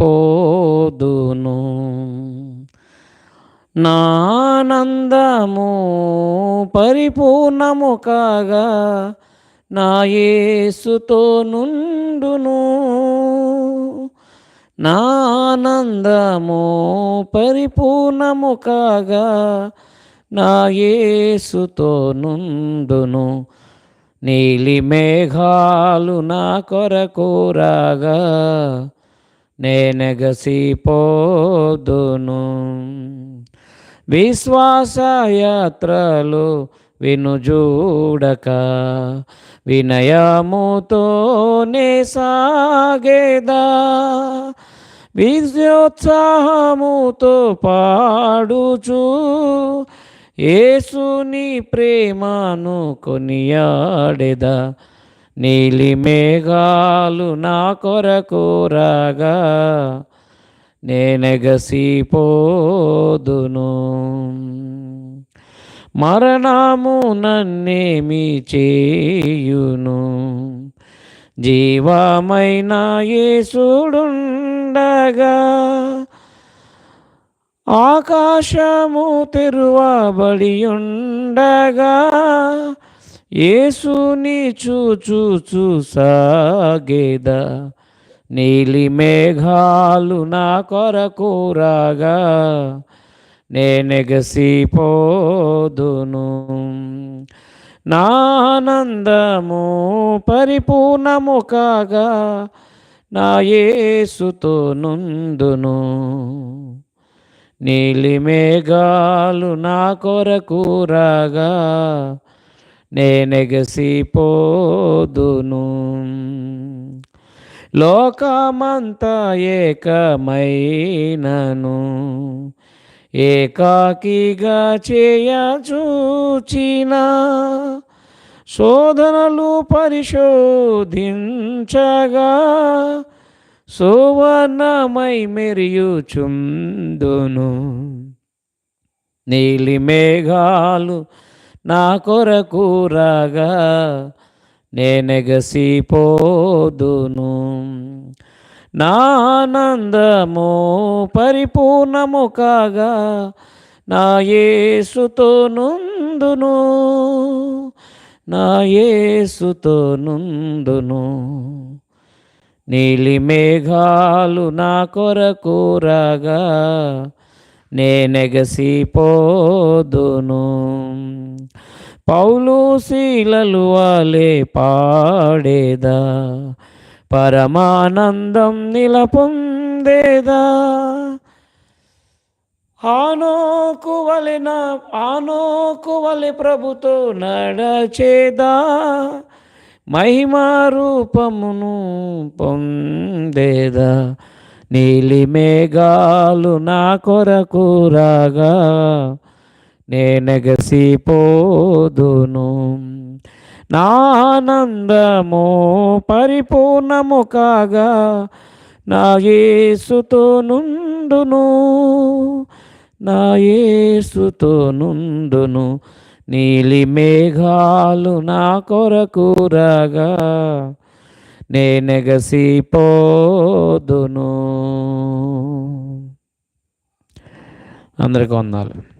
పోదును. నానందము పరిపూర్ణము కాగా నా యేసుతో నుండును. నానందము పరిపూర్ణము కాగా నా యేసుతో నుండును. నీలి మేఘాలు నా కొరకు రాగా నేనెగసిపోదును. విశ్వాసయాత్రలు వినుజూడక వినయముతోనే సాగేదా విజయోత్సాహముతో పాడుచు ఏసుని ప్రేమను కొనియాడేదా. నీలి మేఘాలు నా కొరకు రాగా నేనెగసిపోదును. మరణము నన్నేమి చేయును? జీవమైన యేసుడుండగా ఆకాశము తెరువబడి ఉండగా ఏసుని చూచు చూసాగేద. నీలి మేఘాలు నా కొరకు రాగా. నేనెగసిపోదును నానందము పరిపూర్ణము కాగా. నా యేసుతో నుందును. నీలి మేఘాలు నా కొరకు రాగా. నేనెగసిపోదును. లోకమంతా ఏకమైనను. ఏకాకిగా చేయ చూచిన శోధనలు పరిశోధించగా సువర్ణమై మెరియుచుందును. నీలి మేఘాలు నా కొరకు రాగా నేనెగసిపోదును నానందము పరిపూర్ణము కాగా నా యేసుతో నుందును. నా యేసుతో నుందును. నీలి మేఘాలు నా కొరకు రాగా నేనెగసిపోదును. పౌలు శీలలు వాలే పాడేదా? పరమానందం నిలపొందేదా? ఆనోకు వలిన ఆనోకు వలి ప్రభుతో నడచేదా? మహిమా రూపమును పొందేదా? నీలి మేఘాలు నా కొరకు రాగా నేనెగసిపోదును నానందము పరిపూర్ణము కాగా నా యేసుతో నుండును. నా యేసుతో నుండును నీలి మేఘాలు నా కొరకు రాగా నేనెగసిపోదును. అందరికి వందాలు.